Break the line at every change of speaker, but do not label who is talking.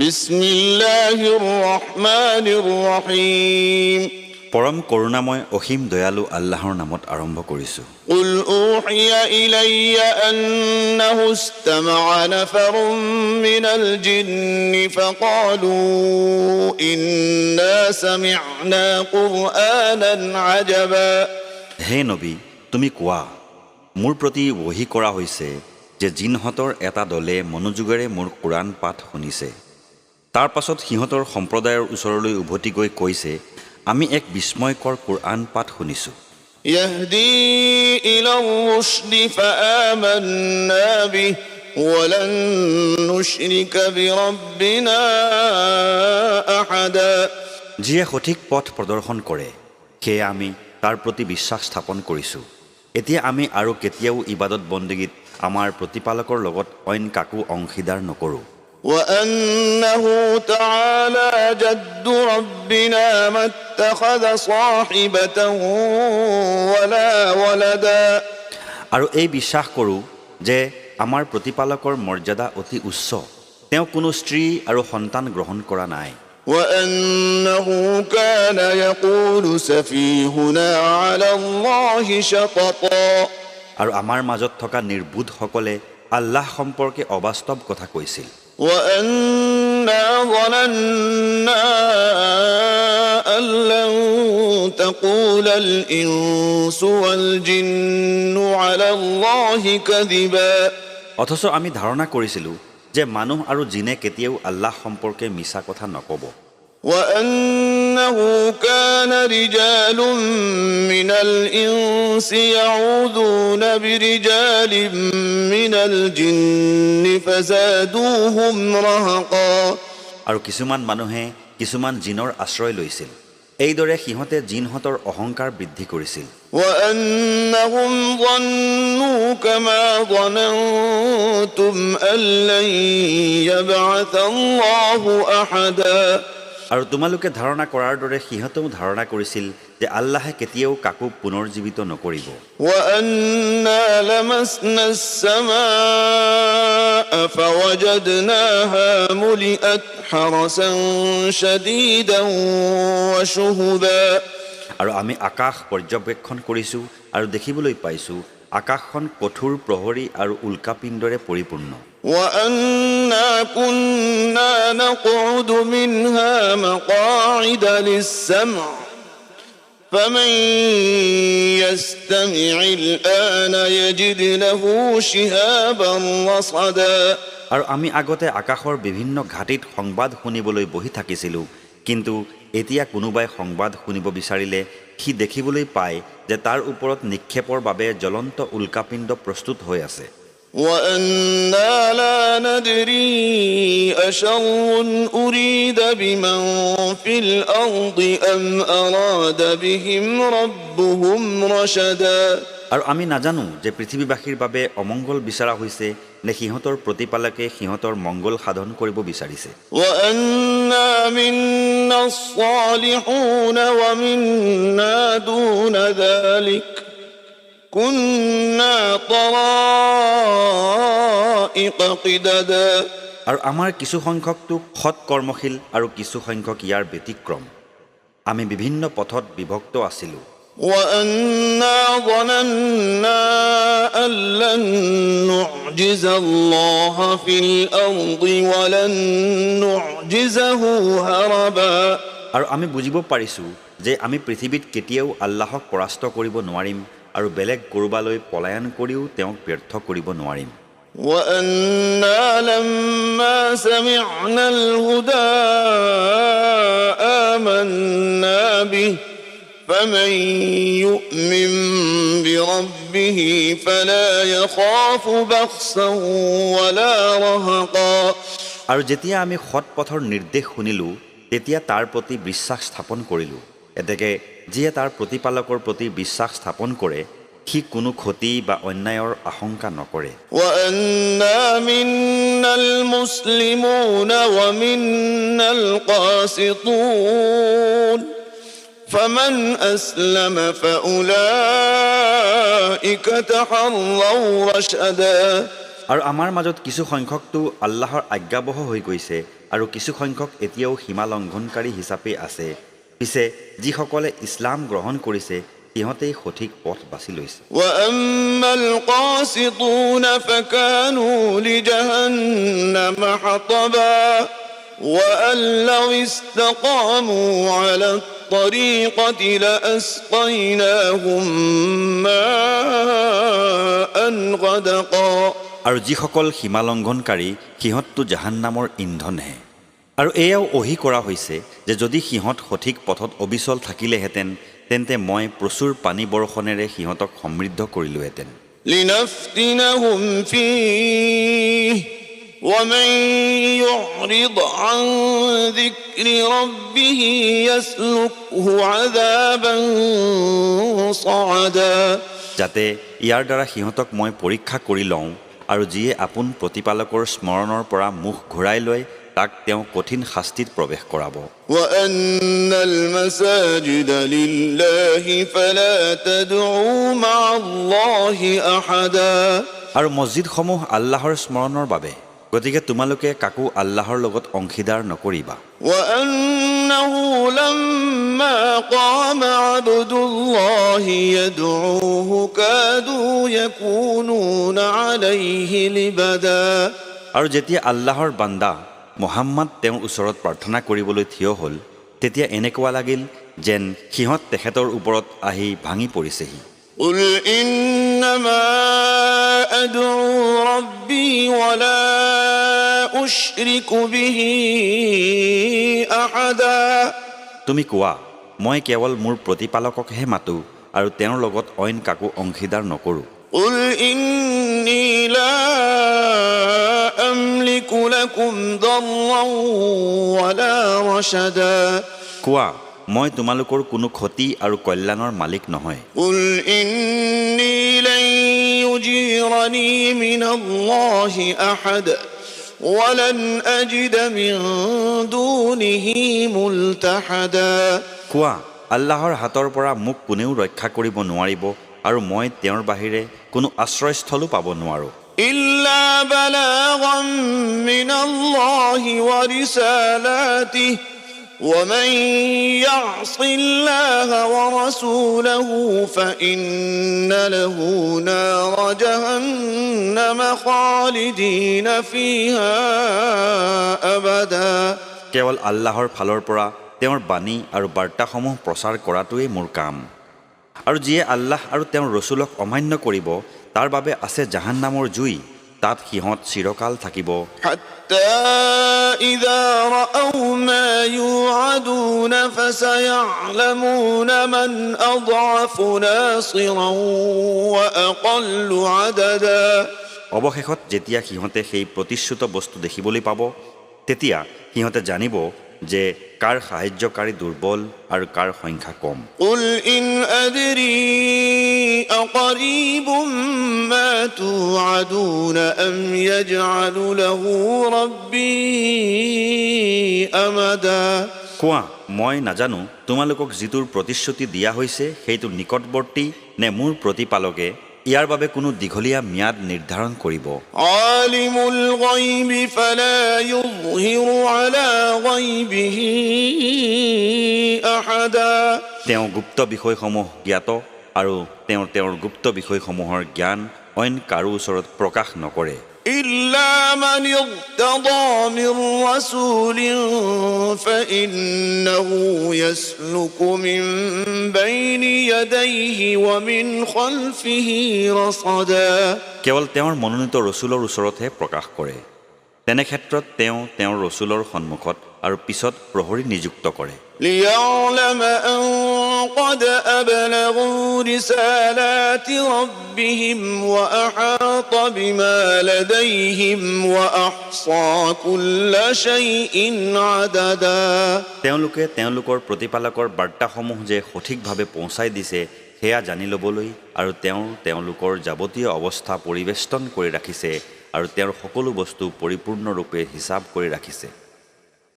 بسم الله الرحمن الرحيم
পৰম কৰোণাময় অসীম দয়ালু আল্লাহৰ নামত আৰম্ভ কৰিছোঁ
قل أوحي إلي أنه استمع نفر من الجن فقالوا إنا سمعنا قرآنا عجبا
হে নবী তুমি কোৱা মোৰ প্ৰতি বহি কৰা হৈছে যে জিনহঁতৰ এটা দলে মনোযোগেৰে মোৰ কোৰাণ পাঠ শুনিছে তাৰ পাছত সিহঁতৰ সম্প্ৰদায়ৰ ওচৰলৈ উভতি গৈ কৈছে আমি এক বিস্ময়কৰ কোৰআন পাঠ শুনিছোঁ
يهدي إلى الرشد فآمنا به ولن نشرك بربنا أحدا
যিয়ে সঠিক পথ প্ৰদৰ্শন কৰে সেয়ে আমি তাৰ প্ৰতি বিশ্বাস স্থাপন কৰিছোঁ এতিয়া আমি আৰু কেতিয়াও ইবাদত বন্দীগীত আমাৰ প্ৰতিপালকৰ লগত অইন কাকো অংশীদাৰ নকৰোঁ
وأنه تعالى جد ربنا ما اتخذ صاحبة ولا ولدا
আৰু এই বিশ্বাস কৰোঁ যে আমাৰ প্ৰতিপালকৰ মৰ্যাদা অতি উচ্চ তেওঁ কোনো স্ত্ৰী আৰু সন্তান গ্ৰহণ কৰা নাই
وأنه كان يقول سفيهنا على الله شططا
আৰু আমাৰ মাজত থকা নিৰ্বোধসকলে আল্লাহ সম্পৰ্কে অবাস্তৱ কথা কৈছিল
وأنا ظننا أن لن تقول الإنس والجن على الله كذبا
অথচ আমি ধাৰণা কৰিছিলোঁ যে মানুহ আৰু জিনে কেতিয়াও আল্লাহ সম্পৰ্কে মিছা কথা নক'ব
وأنه كان رجال من الإنس يعوذون برجال من الجن فزادوهم رهقا
আৰু কিছুমান মানুহে কিছুমান জিনৰ আশ্ৰয় লৈছিল এইদৰে সিহঁতে জিনহঁতৰ অহংকাৰ বৃদ্ধি কৰিছিল
وأنهم ظنوا كما ظننتم أن لن يبعث الله أحدا
আৰু তোমালোকে ধাৰণা কৰাৰ দৰে সিহঁতেও ধাৰণা কৰিছিল যে আল্লাহে কেতিয়াও কাকো পুনৰ্জীৱিত নকৰিব। আৰু আমি আকাশ পৰ্যবেক্ষণ কৰিছোঁ আৰু দেখিবলৈ পাইছোঁ আকাশখন কঠোৰ প্ৰহৰী আৰু উল্কাপিণ্ডৰে পৰিপূৰ্ণ।
وأنا كنا نقعد منها مقاعد للسمع فمن يستمع الآن يجد له شهابا رصدا
আৰু আমি আগতে আকাশৰ বিভিন্ন ঘাটিত সংবাদ শুনিবলৈ বহি থাকিছিলোঁ কিন্তু এতিয়া কোনোবাই সংবাদ শুনিব বিচাৰিলে সি দেখিবলৈ পায় যে তাৰ ওপৰত নিক্ষেপৰ বাবে জ্বলন্ত উল্কাপিণ্ড প্ৰস্তুত হৈ আছে
وأنا لا ندري أشر أريد بمن في الأرض أم أراد بهم ربهم رشدا
আৰু আমি নাজানো যে পৃথিৱীবাসীৰ বাবে অমংগল বিচৰা হৈছে নে সিহঁতৰ প্ৰতিপালকে সিহঁতৰ মংগল সাধন কৰিব বিচাৰিছে
وأنا
আৰু আমাৰ কিছুসংখ্যকটো সৎকৰ্মশীল আৰু কিছুসংখ্যক ইয়াৰ ব্যতিক্ৰম। আমি বিভিন্ন পথত বিভক্ত আছিলো। আৰু আমি বুজিব পাৰিছোঁ যে আমি পৃথিৱীত কেতিয়াও আল্লাহক পৰাস্ত কৰিব নোৱাৰিম আৰু বেলেগ ক'ৰবালৈ পলায়ন কৰিও তেওঁক ব্যৰ্থ কৰিব নোৱাৰিম
وأنا لما سمعنا الهدى آمنا به فمن يؤمن بربه فلا يخاف بخسا ولا رهقا
আৰু যেতিয়া আমি সৎ পথৰ নিৰ্দেশ শুনিলোঁ তেতিয়া তাৰ প্ৰতি বিশ্বাস স্থাপন কৰিলোঁ এতেকে যিয়ে তাৰ প্ৰতিপালকৰ প্ৰতি বিশ্বাস স্থাপন কৰে সি কোনো ক্ষতি বা অন্যায়ৰ আশংকা নকৰে
وأنا منا المسلمون ومنا القاسطون فمن أسلم فأولئك تحروا رشدا
আৰু আমাৰ মাজত কিছু সংখ্যকটো আল্লাহৰ আজ্ঞাবহ হৈ গৈছে আৰু কিছু সংখ্যক এতিয়াও সীমা লংঘনকাৰী হিচাপে আছে পিছে যিসকলে ইছলাম গ্ৰহণ কৰিছে সিহঁতেই সঠিক পথ বাছি লৈছে
واما القاسطون فكانوا لجهنم حطبا وان لو استقاموا على الطريقه لاسقيناهم ماء غدقا
আৰু যিসকল সীমা লংঘনকাৰী সিহঁতটো জাহান্নামৰ ইন্ধনহে আৰু এয়াও অহি কৰা হৈছে যে যদি সিহঁত সঠিক পথত অবিচল থাকিলেহেঁতেন তেন্তে মই প্ৰচুৰ পানী বৰষণেৰে সিহঁতক সমৃদ্ধ কৰিলোহেঁতেন
لنفتنهم فيه ومن يعرض عن ذكر ربه يسلكه عذابا صعدا
যাতে ইয়াৰ দ্বাৰা সিহঁতক মই পৰীক্ষা কৰি লওঁ আৰু যিয়ে আপোন প্ৰতিপালকৰ স্মৰণৰ পৰা মুখ ঘূৰাই লয় তাক তেওঁ কঠিন শাস্তিত প্ৰৱেশ কৰাব। আৰু মছজিদসমূহ আল্লাহৰ স্মৰণৰ বাবে গতিকে তোমালোকে কাকো আল্লাহৰ লগত অংশীদাৰ নকৰিবা। আৰু যেতিয়া আল্লাহৰ বান্দা মহাম্মাদ তেওঁৰ ওচৰত প্ৰাৰ্থনা কৰিবলৈ থিয় হ'ল তেতিয়া এনেকুৱা লাগিল যেন সিহঁত তেখেতৰ ওপৰত আহি ভাঙি পৰিছেহি। তুমি কোৱা মই কেৱল মোৰ প্ৰতিপালককহে মাতোঁ আৰু তেওঁৰ লগত অইন কাকো অংশীদাৰ নকৰোঁ।
قل إني لا أملك لكم ضرا ولا رشدا
কোৱা মই তোমালোকৰ কোনো ক্ষতি আৰু কল্যাণৰ মালিক নহয়
قل إني لن يجيرني من الله أحد ولن أجد من دونه ملتحدا
কোৱা আল্লাহৰ হাতৰ পৰা মোক কোনেও ৰক্ষা কৰিব নোৱাৰিব আৰু মই তেওঁৰ বাহিৰে কোনো আশ্ৰয়স্থলো পাব নোৱাৰোঁ
إلا بلاغا من الله ورسالاته ومن يعص الله ورسوله فإن له نار جهنم خالدين فيها أبدا
কেৱল আল্লাহৰ ফালৰ পৰা তেওঁৰ বাণী আৰু বাৰ্তাসমূহ প্ৰচাৰ কৰাটোৱেই মোৰ কাম আৰু যিয়ে আল্লাহ আৰু তেওঁৰ ৰচুলক অমান্য কৰিব তাৰ বাবে আছে জাহান নামৰ জুই তাত সিহঁত চিৰকাল থাকিব।
إذا رأوا ما
অৱশেষত যেতিয়া সিহঁতে সেই প্ৰতিশ্ৰুত বস্তু দেখিবলৈ পাব তেতিয়া সিহঁতে জানিব যে কাৰ সাহায্যকাৰী দুৰ্বল আৰু কাৰ সংখ্যা কম
قل إن أدري أقريب ما توعدون أم يجعل له ربي أمدا
কোৱা মই নাজানো তোমালোকক যিটোৰ প্ৰতিশ্ৰুতি দিয়া হৈছে সেইটো নিকটৱৰ্তী নে মোৰ প্ৰতিপালকে ইয়াৰ বাবে কোনো দীঘলীয়া ম্যাদ নিৰ্ধাৰণ কৰিব। তেওঁ গুপ্ত বিষয়সমূহ জ্ঞাত আৰু তেওঁ তেওঁৰ গুপ্ত বিষয়সমূহৰ জ্ঞান অইন কাৰো ওচৰত প্ৰকাশ নকৰে।
إلا من ارتضى من رسول فإنه يسلك من بين يديه ومن خلفه رصدا
কেৱল তেওঁৰ মনোনীত ৰচুলৰ ওচৰতহে প্ৰকাশ কৰে তেনে ক্ষেত্ৰত তেওঁ তেওঁৰ ৰচুলৰ সন্মুখত আৰু পিছত প্ৰহৰী নিযুক্ত কৰে। তেওঁলোকে তেওঁলোকৰ প্ৰতিপালকৰ বাৰ্তাসমূহ যে সঠিকভাৱে পਹੁঁচাই দিছে সেয়া জানি ল'বলৈ আৰু তেওঁ তেওঁলোকৰ যাৱতীয় অৱস্থা পৰিৱেষ্টন কৰি ৰাখিছে আৰু তেওঁৰ সকলো বস্তু পৰিপূৰ্ণৰূপে হিচাপ কৰি ৰাখিছে।